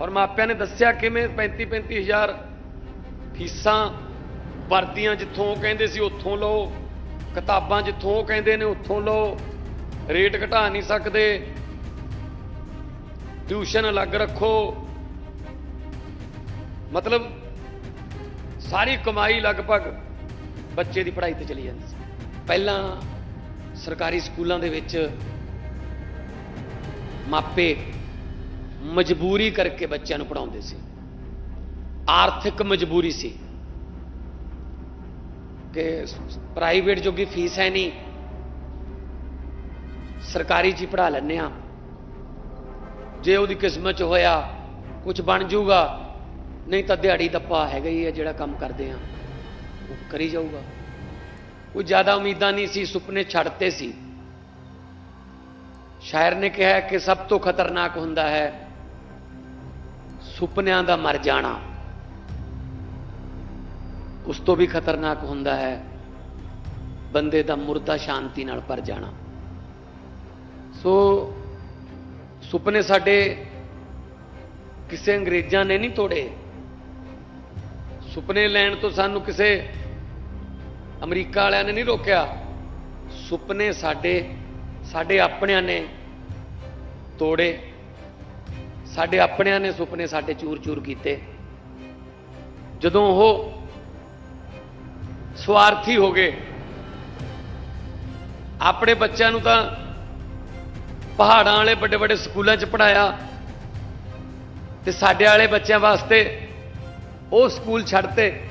ਔਰ ਮਾਪਿਆਂ ਨੇ ਦੱਸਿਆ ਕਿਵੇਂ 35 35000 ਫੀਸਾਂ ਵਰਦੀਆਂ ਜਿੱਥੋਂ ਉਹ ਕਹਿੰਦੇ ਸੀ, ਉੱਥੋਂ ਲਓ। ਕਿਤਾਬਾਂ ਜਿੱਥੋਂ ਉਹ ਕਹਿੰਦੇ ਨੇ, ਉੱਥੋਂ ਲਓ। ਰੇਟ ਘਟਾ ਨਹੀਂ ਸਕਦੇ। ਟਿਊਸ਼ਨ ਅਲੱਗ ਰੱਖੋ। ਮਤਲਬ ਸਾਰੀ ਕਮਾਈ ਲਗਭਗ ਬੱਚੇ ਦੀ ਪੜ੍ਹਾਈ ਤੇ ਚਲੀ ਜਾਂਦੀ ਸੀ। ਪਹਿਲਾਂ ਸਰਕਾਰੀ ਸਕੂਲਾਂ ਦੇ ਵਿੱਚ ਮਾਪੇ ਮਜਬੂਰੀ ਕਰਕੇ ਬੱਚਿਆਂ ਨੂੰ ਪੜਾਉਂਦੇ ਸੀ। ਆਰਥਿਕ ਮਜਬੂਰੀ ਸੀ। ਕਿ ਪ੍ਰਾਈਵੇਟ ਜੋਗੀ ਫੀਸ ਹੈ ਨਹੀਂ। ਸਰਕਾਰੀ ਚ ਹੀ ਪੜਾ ਲੈਂਦੇ ਆ ਜੇ ਉਹਦੀ ਕਿਸਮਤ ਚ ਹੋਇਆ ਕੁਝ ਬਣ ਜਾਊਗਾ, ਨਹੀਂ ਤਾਂ ਦਿਹਾੜੀ ਦੱਪਾ ਹੈਗਾ ਹੀ ਹੈ ਜਿਹੜਾ ਕੰਮ ਕਰਦੇ ਆ ਉਹ ਕਰੀ ਜਾਊਗਾ। ਕੋਈ ਜ਼ਿਆਦਾ ਉਮੀਦਾਂ ਨਹੀਂ ਸੀ, ਸੁਪਨੇ ਛੱਡਤੇ ਸੀ। ਸ਼ਾਇਰ ਨੇ ਕਿਹਾ ਕਿ ਸਭ ਤੋਂ ਖਤਰਨਾਕ ਹੁੰਦਾ ਹੈ ਸੁਪਨਿਆਂ ਦਾ ਮਰ ਜਾਣਾ, ਉਸ ਤੋਂ ਵੀ ਖਤਰਨਾਕ ਹੁੰਦਾ ਹੈ ਬੰਦੇ ਦਾ ਮੁਰਦਾ ਸ਼ਾਂਤੀ ਨਾਲ ਭਰ ਜਾਣਾ। ਸੋ ਸੁਪਨੇ ਸਾਡੇ ਕਿਸੇ ਅੰਗਰੇਜ਼ਾਂ ਨੇ ਨਹੀਂ ਤੋੜੇ। ਸੁਪਨੇ ਲੈਣ ਤੋਂ ਸਾਨੂੰ ਕਿਸੇ ਅਮਰੀਕਾ ਵਾਲਿਆਂ ਨੇ ਨਹੀਂ ਰੋਕਿਆ। ਸੁਪਨੇ ਸਾਡੇ ਸਾਡੇ ਆਪਣਿਆਂ ਨੇ ਤੋੜੇ। ਸਾਡੇ ਆਪਣਿਆਂ ਨੇ ਸੁਪਨੇ ਸਾਡੇ ਚੂਰ-ਚੂਰ ਕੀਤੇ। ਜਦੋਂ ਉਹ ਸਵਾਰਥੀ ਹੋ ਗਏ, ਆਪਣੇ ਬੱਚਿਆਂ ਨੂੰ ਤਾਂ ਪਹਾੜਾਂ ਵਾਲੇ ਵੱਡੇ ਵੱਡੇ ਸਕੂਲਾਂ 'ਚ ਪੜਾਇਆ ਤੇ ਸਾਡੇ ਵਾਲੇ ਬੱਚਿਆਂ ਵਾਸਤੇ ਉਹ ਸਕੂਲ ਛੱਡਤੇ,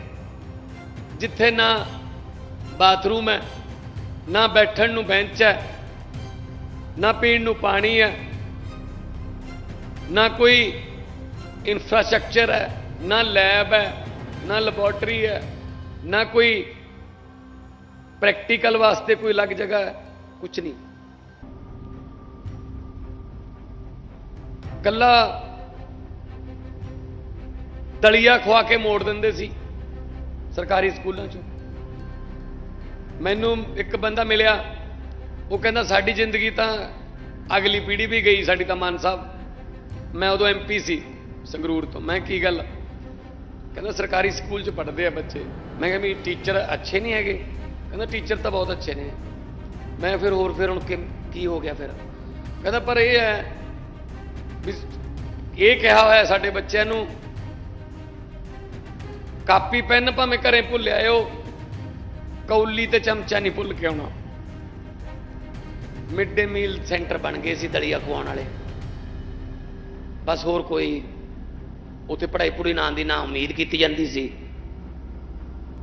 ਜਿੱਥੇ ਨਾ ਬਾਥਰੂਮ ਹੈ, ਨਾ ਬੈਠਣ ਨੂੰ ਬੈਂਚ ਹੈ, ਨਾ ਪੀਣ ਨੂੰ ਪਾਣੀ ਹੈ ਨਾ ਕੋਈ ਇਨਫਰਾਸਟ੍ਰਕਚਰ ਹੈ, ਨਾ ਲੈਬ ਹੈ, ਨਾ ਲੈਬੋਰਟਰੀ ਹੈ, ਨਾ ਕੋਈ ਪ੍ਰੈਕਟੀਕਲ ਵਾਸਤੇ ਕੋਈ ਅਲੱਗ ਜਗ੍ਹਾ ਹੈ ਕੁਝ ਨਹੀਂ। ਕੱਲਾ ਤਲੀਆ ਖਵਾ ਕੇ ਮੋੜ ਦਿੰਦੇ ਸੀ ਸਰਕਾਰੀ ਸਕੂਲਾਂ 'ਚ। ਮੈਨੂੰ ਇੱਕ ਬੰਦਾ ਮਿਲਿਆ, ਉਹ ਕਹਿੰਦਾ, ਸਾਡੀ ਜ਼ਿੰਦਗੀ ਤਾਂ ਅਗਲੀ ਪੀੜ੍ਹੀ ਵੀ ਗਈ, ਸਾਡੀ ਤਾਂ ਮਾਨ ਸਾਹਿਬ। ਮੈਂ ਉਦੋਂ ਐਮਪੀ ਸੀ, ਸੰਗਰੂਰ ਤੋਂ। ਮੈਂ ਕੀ ਗੱਲ? ਕਹਿੰਦਾ, ਸਰਕਾਰੀ ਸਕੂਲ 'ਚ ਪੜ੍ਹਦੇ ਆ ਬੱਚੇ। ਮੈਂ ਕਿਹਾ, ਵੀ ਟੀਚਰ ਅੱਛੇ ਨਹੀਂ ਹੈਗੇ? ਕਹਿੰਦਾ ਟੀਚਰ ਤਾਂ ਬਹੁਤ ਅੱਛੇ ਨੇ। ਮੈਂ ਫਿਰ ਹੋਰ ਫਿਰ ਹੁਣ ਕੀ ਹੋ ਗਿਆ ਫਿਰ? ਕਹਿੰਦਾ, ਪਰ ਇਹ ਹੈ ਵੀ ਇਹ ਕਿਹਾ ਹੋਇਆ ਸਾਡੇ ਬੱਚਿਆਂ ਨੂੰ, ਕਾਪੀ, ਪੈਨ ਭਾਵੇਂ ਘਰੇ ਭੁੱਲ ਆਇਓ, ਕੌਲੀ ਤੇ ਚਮਚਾ ਨਹੀਂ ਭੁੱਲ ਕੇ ਆਉਣਾ। ਮਿਡ ਡੇ ਮੀਲ ਸੈਂਟਰ ਬਣ ਗਏ ਸੀ ਦਲੀਆ ਖਵਾਉਣ ਵਾਲੇ। ਬਸ ਹੋਰ ਕੋਈ ਉੱਥੇ ਪੜ੍ਹਾਈ ਪੂਰੀ ਨਾਂ ਦੀ ਨਾ ਉਮੀਦ ਕੀਤੀ ਜਾਂਦੀ ਸੀ।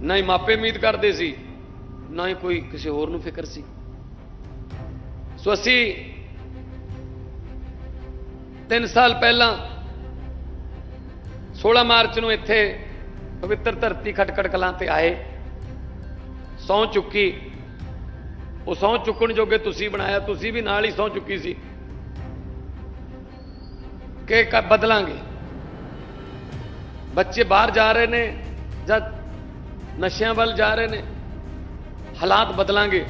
ਨਾ ਹੀ ਮਾਪੇ ਉਮੀਦ ਕਰਦੇ ਸੀ, ਨਾ ਹੀ ਕੋਈ ਕਿਸੇ ਹੋਰ ਨੂੰ ਫਿਕਰ ਸੀ। ਸੋ ਅਸੀਂ 3 ਸਾਲ ਪਹਿਲਾਂ 16 ਮਾਰਚ ਨੂੰ ਇੱਥੇ ਪਵਿੱਤਰ ਧਰਤੀ ਖਟਕੜ ਕਲਾਂ ਤੇ ਆਏ। ਸੌ ਚੁੱਕੀ। ਉਹ ਸੌ ਚੁੱਕਣ ਜੋਗੇ ਤੁਸੀਂ ਬਣਾਇਆ, ਤੁਸੀਂ ਵੀ ਨਾਲ ਹੀ ਸੌ ਚੁੱਕੀ ਸੀ। ਕਿ ਬਦਲਾਂਗੇ। ਬੱਚੇ ਬਾਹਰ ਜਾ ਰਹੇ ਨੇ ਜਾਂ ਨਸ਼ਿਆਂ ਵੱਲ ਜਾ ਰਹੇ ਨੇ, ਹਾਲਾਤ ਬਦਲਾਂਗੇ।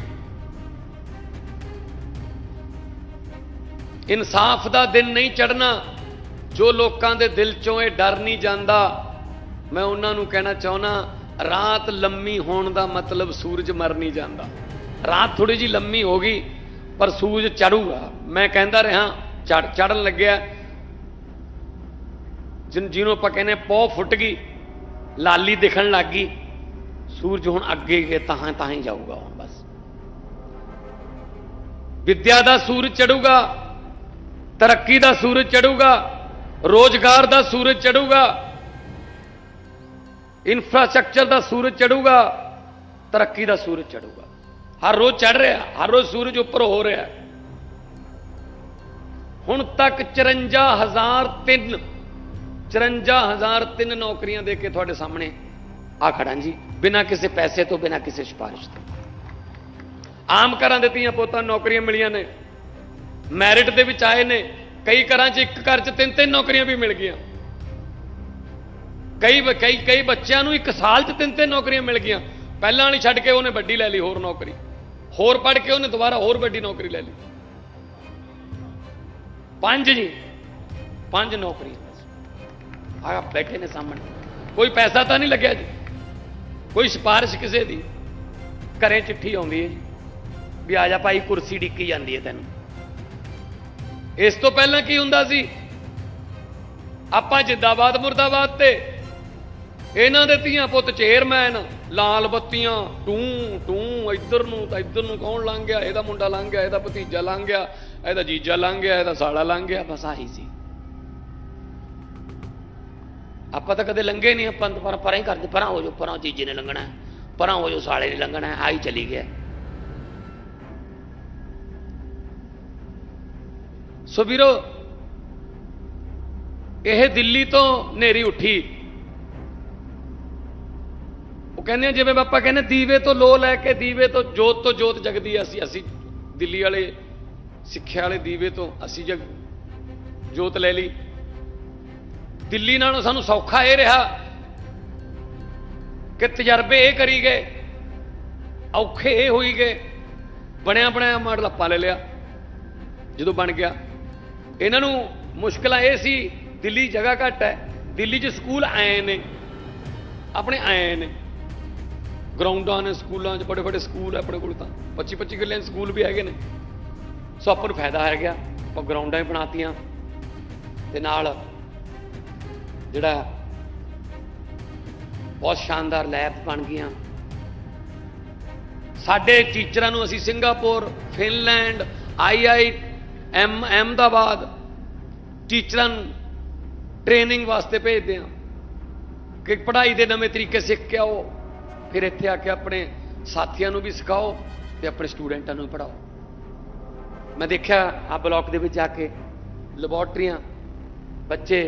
ਇਨਸਾਫ ਦਾ ਦਿਨ ਨਹੀਂ ਚੜਨਾ ਜੋ ਲੋਕਾਂ ਦੇ ਦਿਲ ਚੋਂ ਇਹ ਡਰ ਨਹੀਂ ਜਾਂਦਾ। ਮੈਂ ਉਹਨਾਂ ਨੂੰ ਕਹਿਣਾ ਚਾਹੁੰਦਾ ਰਾਤ ਲੰਮੀ ਹੋਣ ਦਾ ਮਤਲਬ ਸੂਰਜ ਮਰ ਨਹੀਂ ਜਾਂਦਾ। ਰਾਤ ਥੋੜੀ ਜੀ ਲੰਮੀ ਹੋ ਗਈ, ਪਰ ਸੂਰਜ ਚੜੂਗਾ ਮੈਂ ਕਹਿੰਦਾ ਰਿਹਾ ਚੜ ਚੜਨ ਲੱਗਿਆ। ਜਿਨ ਜਿਹਨੂੰ ਆਪਾਂ ਕਹਿੰਦੇ ਪੌ ਫੁੱਟ ਗਈ, ਲਾਲੀ ਦਿਖਣ ਲੱਗ ਗਈ, ਸੂਰਜ ਹੁਣ ਅੱਗੇ ਗਏ, ਤਾਂ ਤਾਂ ਹੀ ਜਾਊਗਾ ਹੁਣ ਬਸ। ਵਿਦਿਆ ਦਾ ਸੂਰਜ ਚੜੂਗਾ, ਤਰੱਕੀ ਦਾ ਸੂਰਜ ਚੜੂਗਾ, ਰੋਜ਼ਗਾਰ ਦਾ ਸੂਰਜ ਚੜੂਗਾ ਇਨਫਰਾਸਟ੍ਰਕਚਰ ਦਾ ਸੂਰਜ ਚੜੂਗਾ, ਤਰੱਕੀ ਦਾ ਸੂਰਜ ਚੜੂਗਾ। ਹਰ ਰੋਜ਼ ਚੜ ਰਿਹਾ, ਹਰ ਰੋਜ਼ ਸੂਰਜ ਉੱਪਰ ਹੋ ਰਿਹਾ। ਹੁਣ ਤੱਕ 54003 54003 ਨੌਕਰੀਆਂ ਦੇ ਕੇ ਤੁਹਾਡੇ ਸਾਹਮਣੇ ਆ ਖੜਾਂ ਜੀ, ਬਿਨਾਂ ਕਿਸੇ ਪੈਸੇ ਤੋਂ, ਬਿਨਾਂ ਕਿਸੇ ਸਿਫਾਰਿਸ਼ ਤੋਂ। ਆਮ ਘਰਾਂ ਦੇ ਧੀਆਂ ਪੁੱਤਾਂ ਨੌਕਰੀਆਂ ਮਿਲੀਆਂ ਨੇ, ਮੈਰਿਟ ਦੇ ਵਿੱਚ ਆਏ ਨੇ, ਕਈ ਘਰਾਂ 'ਚ ਇੱਕ ਘਰ 'ਚ ਤਿੰਨ ਤਿੰਨ ਨੌਕਰੀਆਂ ਵੀ ਮਿਲ ਗਈਆਂ। ਕਈ ਕਈ ਕਈ ਬੱਚਿਆਂ ਨੂੰ ਇੱਕ ਸਾਲ 'ਚ ਤਿੰਨ ਤਿੰਨ ਨੌਕਰੀਆਂ ਮਿਲ ਗਈਆਂ। ਪਹਿਲਾਂ ਵਾਲੀ ਛੱਡ ਕੇ ਉਹਨੇ ਵੱਡੀ ਲੈ ਲਈ, ਹੋਰ ਨੌਕਰੀ। ਹੋਰ ਪੜ੍ਹ ਕੇ ਉਹਨੇ ਦੁਬਾਰਾ ਹੋਰ ਵੱਡੀ ਨੌਕਰੀ ਲੈ ਲਈ। ਪੰਜ ਜੀ, ਪੰਜ ਨੌਕਰੀਆਂ। ਆ ਬੈਠੇ ਨੇ ਸਾਹਮਣੇ। ਕੋਈ ਪੈਸਾ ਤਾਂ ਨਹੀਂ ਲੱਗਿਆ ਜੀ। ਕੋਈ ਸਿਫਾਰਿਸ਼ ਕਿਸੇ ਦੀ। ਘਰੇ ਚਿੱਠੀ ਆਉਂਦੀ ਹੈ ਵੀ ਆ ਜਾ ਭਾਈ, ਕੁਰਸੀ ਡਿੱਕੀ ਜਾਂਦੀ ਹੈ ਤੈਨੂੰ। ਇਸ ਤੋਂ ਪਹਿਲਾਂ ਕੀ ਹੁੰਦਾ ਸੀ? ਆਪਾਂ ਜਿੰਦਾਬਾਦ, ਮੁਰਦਾਬਾਦ ਤੇ। ਇਹਨਾਂ ਦੇ ਧੀਆਂ ਪੁੱਤ ਚੇਅਰਮੈਨ, ਲਾਲ ਬੱਤੀਆਂ, ਟੂੰ ਟੂੰ, ਇੱਧਰ ਨੂੰ ਤਾਂ ਇੱਧਰ ਨੂੰ ਕੌਣ ਲੰਘ ਗਿਆ? ਇਹਦਾ ਮੁੰਡਾ ਲੰਘ ਗਿਆ, ਇਹਦਾ ਭਤੀਜਾ ਲੰਘ ਗਿਆ, ਇਹਦਾ ਜੀਜਾ ਲੰਘ ਗਿਆ, ਇਹਦਾ ਸਾਲਾ ਲੰਘ ਗਿਆ, ਬਸ ਆਹੀ ਸੀ। ਆਪਾਂ ਤਾਂ ਕਦੇ ਲੰਘੇ ਨਹੀਂ ਆਪਾਂ ਤਾਂ ਪਰ ਪਰਾਂ ਹੀ ਕਰਦੇ ਪਰਾਂ ਹੋ ਜਾਓ ਪਰਾਂ ਜੀਜੇ ਨੇ ਲੰਘਣਾ ਹੈ, ਪਰਾਂ ਹੋ ਜਾਓ ਸਾਲੇ ਨੇ ਲੰਘਣਾ ਹੈ, ਆਹੀ ਚਲੀ ਗਿਆ। ਸੋ ਵੀਰੋ ਇਹ ਦਿੱਲੀ ਤੋਂ ਨੇਰੀ ਉੱਠੀ। ਉਹ ਕਹਿੰਦੇ ਆ ਜਿਵੇਂ ਆਪਾਂ ਕਹਿੰਦੇ ਦੀਵੇ ਤੋਂ ਲੋ ਲੈ ਕੇ ਦੀਵੇ ਤੋਂ ਜੋਤ ਤੋਂ ਜੋਤ ਜਗਦੀ ਆ ਅਸੀਂ ਅਸੀਂ ਦਿੱਲੀ ਵਾਲੇ ਸਿੱਖਿਆ ਵਾਲੇ ਦੀਵੇ ਤੋਂ ਅਸੀਂ ਜਗ ਜੋਤ ਲੈ ਲਈ। ਦਿੱਲੀ ਨਾਲੋਂ ਸਾਨੂੰ ਸੌਖਾ ਇਹ ਰਿਹਾ ਕਿ ਤਜਰਬੇ ਇਹ ਕਰੀ ਗਏ, ਔਖੇ ਇਹ ਹੋਈ ਗਏ, ਬਣਿਆ ਬਣਾਇਆ ਮਾਡਲ ਆਪਾਂ ਲੈ ਲਿਆ, ਜਦੋਂ ਬਣ ਗਿਆ। ਇਹਨਾਂ ਨੂੰ ਮੁਸ਼ਕਲਾਂ ਇਹ ਸੀ, ਦਿੱਲੀ ਜਗ੍ਹਾ ਘੱਟ ਹੈ, ਦਿੱਲੀ 'ਚ ਸਕੂਲ ਆਏ ਨੇ, ਆਪਣੇ ਆਏ ਨੇ। ਗਰਾਊਂਡਾਂ ਨੇ, ਸਕੂਲਾਂ 'ਚ ਬੜੇ ਬੜੇ ਸਕੂਲ ਆਪਣੇ ਕੋਲ ਤਾਂ 25 25 ਕਿੱਲੇ ਦੇ ਸਕੂਲ ਵੀ ਹੈਗੇ ਨੇ। ਸੋ ਆਪਾਂ ਨੂੰ ਫਾਇਦਾ ਹੈ ਗਿਆ, ਆਪਾਂ ਗਰਾਊਂਡਾਂ ਹੀ ਬਣਾਤੀਆਂ, ਤੇ ਨਾਲ ਜਿਹੜਾ ਬਹੁਤ ਸ਼ਾਨਦਾਰ ਲੈਬ ਬਣ ਗਈਆਂ। ਸਾਡੇ ਟੀਚਰਾਂ ਨੂੰ ਅਸੀਂ Singapore, Finland I I M Ahmedabad ਟੀਚਰਾਂ ਨੂੰ ਟ੍ਰੇਨਿੰਗ ਵਾਸਤੇ ਭੇਜਦੇ ਹਾਂ। ਕਿ ਪੜ੍ਹਾਈ ਦੇ ਨਵੇਂ ਤਰੀਕੇ ਸਿੱਖ ਕੇ ਆਓ ਫਿਰ ਇੱਥੇ ਆ ਕੇ ਆਪਣੇ ਸਾਥੀਆਂ ਨੂੰ ਵੀ ਸਿਖਾਓ ਤੇ ਆਪਣੇ ਸਟੂਡੈਂਟਾਂ ਨੂੰ ਵੀ ਪੜ੍ਹਾਓ। ਮੈਂ ਦੇਖਿਆ ਆ ਬਲਾਕ ਦੇ ਵਿੱਚ ਜਾ ਕੇ ਲੈਬੋਰਟਰੀਆਂ ਬੱਚੇ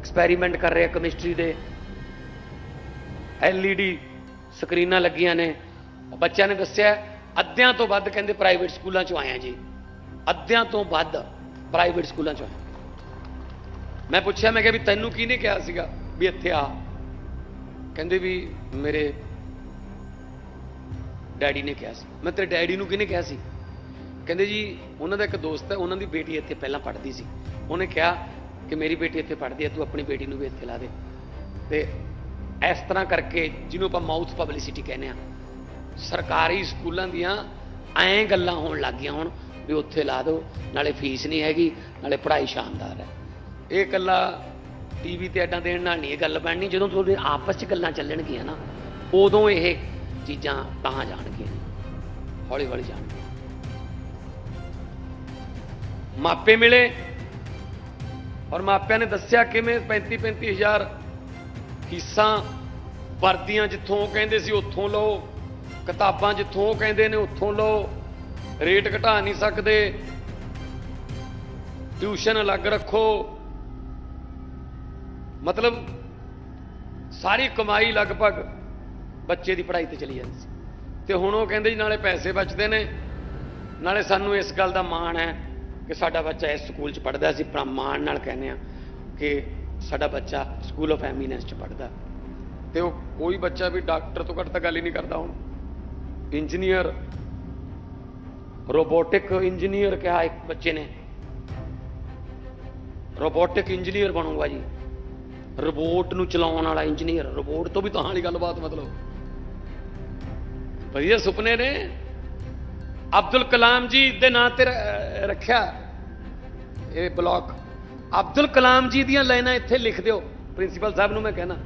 ਐਕਸਪੈਰੀਮੈਂਟ ਕਰ ਰਹੇ ਆ ਕੈਮਿਸਟਰੀ ਦੇ ਐਲਈਡੀ ਸਕਰੀਨਾਂ ਲੱਗੀਆਂ ਨੇ। ਬੱਚਿਆਂ ਨੇ ਦੱਸਿਆ, ਅੱਧਿਆਂ ਤੋਂ ਵੱਧ ਕਹਿੰਦੇ ਪ੍ਰਾਈਵੇਟ ਸਕੂਲਾਂ ਚੋਂ ਆਇਆ ਜੀ। ਅੱਧਿਆਂ ਤੋਂ ਵੱਧ ਪ੍ਰਾਈਵੇਟ ਸਕੂਲਾਂ ਚੋਂ ਆਏ ਮੈਂ ਪੁੱਛਿਆ, ਮੈਂ ਕਿਹਾ ਵੀ ਤੈਨੂੰ ਕਿਹਨੇ ਕਿਹਾ ਸੀਗਾ? ਵੀ ਇੱਥੇ ਆ। ਕਹਿੰਦੇ ਵੀ ਮੇਰੇ ਡੈਡੀ ਨੇ ਕਿਹਾ ਸੀ। ਮੈਂ ਤੇਰੇ ਡੈਡੀ ਨੂੰ ਕਿਹਨੇ ਕਿਹਾ ਸੀ? ਕਹਿੰਦੇ ਜੀ, ਉਹਨਾਂ ਦਾ ਇੱਕ ਦੋਸਤ ਹੈ, ਉਹਨਾਂ ਦੀ ਬੇਟੀ ਇੱਥੇ ਪਹਿਲਾਂ ਪੜ੍ਹਦੀ ਸੀ। ਉਹਨੇ ਕਿਹਾ ਕਿ ਮੇਰੀ ਬੇਟੀ ਇੱਥੇ ਪੜ੍ਹਦੀ ਹੈ, ਤੂੰ ਆਪਣੀ ਬੇਟੀ ਨੂੰ ਵੀ ਇੱਥੇ ਲਾ ਦੇ। ਤੇ ਇਸ ਤਰ੍ਹਾਂ ਕਰਕੇ ਜਿਹਨੂੰ ਆਪਾਂ ਮਾਊਥ ਪਬਲਿਸਿਟੀ ਕਹਿੰਦੇ ਆ ਸਰਕਾਰੀ ਸਕੂਲਾਂ ਦੀਆਂ ਐਂ ਗੱਲਾਂ ਹੋਣ ਲੱਗ ਗਈਆਂ ਹੁਣ ਵੀ ਉੱਥੇ ਲਾ ਦਿਓ, ਨਾਲੇ ਫੀਸ ਨਹੀਂ ਹੈਗੀ, ਨਾਲੇ ਪੜ੍ਹਾਈ ਸ਼ਾਨਦਾਰ ਹੈ। ਇਹ ਗੱਲਾਂ ਟੀਵੀ ਤੇ ਐਡਾਂ ਦੇਣ ਨਾਲ ਨਹੀਂ ਇਹ ਗੱਲ ਬਣਨੀ, ਜਦੋਂ ਤੁਹਾਡੇ ਆਪਸ 'ਚ ਗੱਲਾਂ ਚੱਲਣਗੀਆਂ ਨਾ, ਉਦੋਂ ਇਹ ਚੀਜ਼ਾਂ ਤਾਂ ਜਾਣਗੀਆਂ ਹੌਲੀ ਹੌਲੀ ਜਾਣਗੀਆਂ। ਮਾਪੇ ਮਿਲੇ ਔਰ ਮਾਪਿਆਂ ਨੇ ਦੱਸਿਆ ਕਿਵੇਂ 35 35000 ਫੀਸਾਂ ਵਰਦੀਆਂ ਜਿੱਥੋਂ ਉਹ ਕਹਿੰਦੇ ਸੀ, ਉੱਥੋਂ ਲਓ। ਕਿਤਾਬਾਂ ਜਿੱਥੋਂ ਉਹ ਕਹਿੰਦੇ ਨੇ, ਉੱਥੋਂ ਲਓ। ਰੇਟ ਘਟਾ ਨਹੀਂ ਸਕਦੇ। ਟਿਊਸ਼ਨ ਅਲੱਗ ਰੱਖੋ। ਮਤਲਬ ਸਾਰੀ ਕਮਾਈ ਲਗਭਗ ਬੱਚੇ ਦੀ ਪੜ੍ਹਾਈ ਤੇ ਚਲੀ ਜਾਂਦੀ ਸੀ। ਤੇ ਹੁਣ ਉਹ ਕਹਿੰਦੇ ਜੀ, ਨਾਲੇ ਪੈਸੇ ਬਚਦੇ ਨੇ। ਨਾਲੇ ਸਾਨੂੰ ਇਸ ਗੱਲ ਦਾ ਮਾਣ ਹੈ। ਕਿ ਸਾਡਾ ਬੱਚਾ ਇਸ ਸਕੂਲ 'ਚ ਪੜ੍ਹਦਾ ਸੀ, ਪਰ ਮਾਣ ਨਾਲ ਕਹਿੰਦੇ ਆ ਕਿ ਸਾਡਾ ਬੱਚਾ ਸਕੂਲ ਆਫ ਐਮੀਨੈਂਸ 'ਚ ਪੜ੍ਹਦਾ। ਤੇ ਉਹ ਕੋਈ ਬੱਚਾ ਵੀ ਡਾਕਟਰ ਤੋਂ ਘੱਟ ਤਾਂ ਗੱਲ ਹੀ ਨਹੀਂ ਕਰਦਾ ਹੁਣ। ਇੰਜੀਨੀਅਰ, ਰੋਬੋਟਿਕ ਇੰਜੀਨੀਅਰ ਕਿਹਾ ਇੱਕ ਬੱਚੇ ਨੇ। ਰੋਬੋਟਿਕ ਇੰਜੀਨੀਅਰ ਬਣੂਗਾ ਜੀ। ਰੋਬੋਟ ਨੂੰ ਚਲਾਉਣ ਵਾਲਾ ਇੰਜੀਨੀਅਰ, ਰੋਬੋਟ ਤੋਂ ਵੀ ਤਾਂ ਵਾਲੀ ਗੱਲਬਾਤ ਮਤਲਬ। ਵਧੀਆ ਸੁਪਨੇ ਨੇ। ਅਬਦੁਲ ਕਲਾਮ ਜੀ ਦੇ ਨਾਂ ਤੇ ਰੱਖਿਆ। ਇਹ ਬਲਾਕ। ਅਬਦੁਲ ਕਲਾਮ ਜੀ ਦੀਆਂ ਲਾਈਨਾਂ ਇੱਥੇ ਲਿਖ ਦਿਓ। ਪ੍ਰਿੰਸੀਪਲ ਸਾਹਿਬ ਨੂੰ ਮੈਂ ਕਹਿਣਾ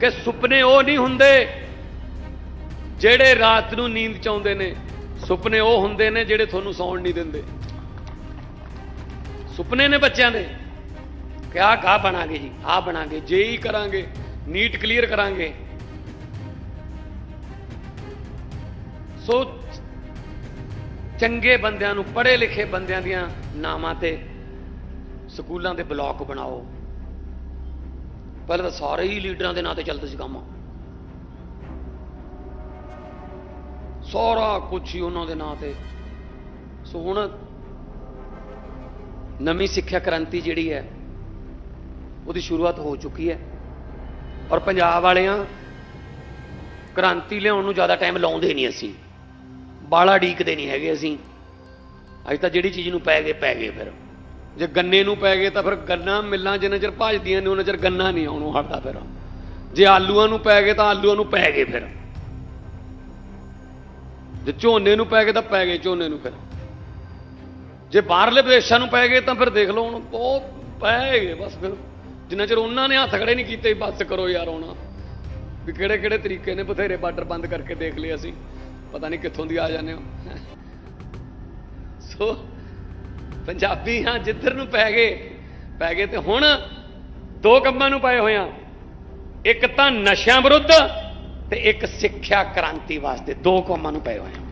ਕਿ ਸੁਪਨੇ ਉਹ ਨਹੀਂ ਹੁੰਦੇ ਜਿਹੜੇ ਰਾਤ ਨੂੰ ਨੀਂਦ ਚ ਆਉਂਦੇ ਨੇ। ਸੁਪਨੇ ਉਹ ਹੁੰਦੇ ਨੇ ਜਿਹੜੇ ਤੁਹਾਨੂੰ ਸੌਣ ਨਹੀਂ ਦਿੰਦੇ। ਸੁਪਨੇ ਨੇ ਬੱਚਿਆਂ ਦੇ ਕਿ ਆਹ ਕਾ ਬਣਾਂਗੇ ਜੀ, ਆਹ ਬਣਾਂਗੇ, ਜੇਈ ਕਰਾਂਗੇ, ਨੀਟ ਕਲੀਅਰ ਕਰਾਂਗੇ। ਸੋ ਚੰਗੇ ਬੰਦਿਆਂ ਨੂੰ ਪੜ੍ਹੇ ਲਿਖੇ ਬੰਦਿਆਂ ਦੀਆਂ ਨਾਮਾਂ ਤੇ ਸਕੂਲਾਂ ਦੇ ਬਲਾਕ ਬਣਾਓ। ਪਹਿਲਾਂ ਤਾਂ ਸਾਰੇ ਹੀ ਲੀਡਰਾਂ ਦੇ ਨਾਂ ਤੇ ਚੱਲਦੇ ਸੀ ਕੰਮ। ਸਾਰਾ ਕੁਝ ਹੀ ਉਹਨਾਂ ਦੇ ਨਾਂ ਤੇ। ਸੋ ਹੁਣ ਨਵੀਂ ਸਿੱਖਿਆ ਕ੍ਰਾਂਤੀ ਜਿਹੜੀ ਹੈ, ਉਹਦੀ ਸ਼ੁਰੂਆਤ ਹੋ ਚੁੱਕੀ ਹੈ। ਔਰ ਪੰਜਾਬ ਵਾਲਿਆਂ ਕ੍ਰਾਂਤੀ ਲਿਆਉਣ ਨੂੰ ਜ਼ਿਆਦਾ ਟਾਈਮ ਲਾਉਂਦੇ ਨਹੀਂ ਅਸੀਂ। ਬਾਲਾ ਡੀਕਦੇ ਨਹੀਂ ਹੈਗੇ ਅਸੀਂ। ਅੱਜ ਤਾਂ ਜਿਹੜੀ ਚੀਜ਼ ਨੂੰ ਪੈ ਗਏ ਪੈ ਗਏ ਫਿਰ। ਜੇ ਗੰਨੇ ਨੂੰ ਪੈ ਗਏ ਤਾਂ ਫਿਰ ਗੰਨਾ ਮਿੱਲਾਂ ਜਿੰਨਾ ਚਿਰ ਭਾਜਦੀਆਂ ਨੇ ਉਹਨਾਂ ਚਿਰ ਗੰਨਾ ਨਹੀਂ ਆਉਣੋਂ ਹਟਦਾ ਫਿਰ। ਜੇ ਆਲੂਆਂ ਨੂੰ ਪੈ ਗਏ ਤਾਂ ਆਲੂਆਂ ਨੂੰ ਪੈ ਗਏ ਫਿਰ। ਜੇ ਝੋਨੇ ਨੂੰ ਪੈ ਗਏ ਤਾਂ ਪੈ ਗਏ ਝੋਨੇ ਨੂੰ ਫਿਰ। ਜੇ ਬਾਹਰਲੇ ਵਿਦੇਸ਼ਾਂ ਨੂੰ ਪੈ ਗਏ ਤਾਂ ਫਿਰ ਦੇਖ ਲਓ ਹੁਣ ਬਹੁਤ ਪੈ ਗਏ ਬਸ ਫਿਰ। ਜਿੰਨਾ ਚਿਰ ਉਹਨਾਂ ਨੇ ਹੱਥ ਖੜੇ ਨਹੀਂ ਕੀਤੇ ਵੀ ਬਸ ਕਰੋ ਯਾਰ ਹੁਣ। ਵੀ ਕਿਹੜੇ ਕਿਹੜੇ ਤਰੀਕੇ ਨੇ ਬਥੇਰੇ ਬਾਰਡਰ ਬੰਦ ਕਰਕੇ ਦੇਖ ਲਏ ਅਸੀਂ। ਪਤਾ ਨਹੀਂ ਕਿੱਥੋਂ ਦੀ ਆ ਜਾਂਦੇ ਹੋ। ਸੋ ਪੰਜਾਬੀ ਹਾਂ ਜਿੱਧਰ ਨੂੰ ਪੈ ਗਏ ਪੈ ਗਏ ਤੇ ਹੁਣ ਦੋ ਕੰਮਾਂ ਨੂੰ ਪਏ ਹੋਏ ਆ। ਇੱਕ ਤਾਂ ਨਸ਼ਿਆਂ ਵਿਰੁੱਧ ਤੇ ਇੱਕ ਸਿੱਖਿਆ ਕ੍ਰਾਂਤੀ ਵਾਸਤੇ ਦੋ ਕੰਮਾਂ ਨੂੰ ਪਏ ਹੋਏ ਆ।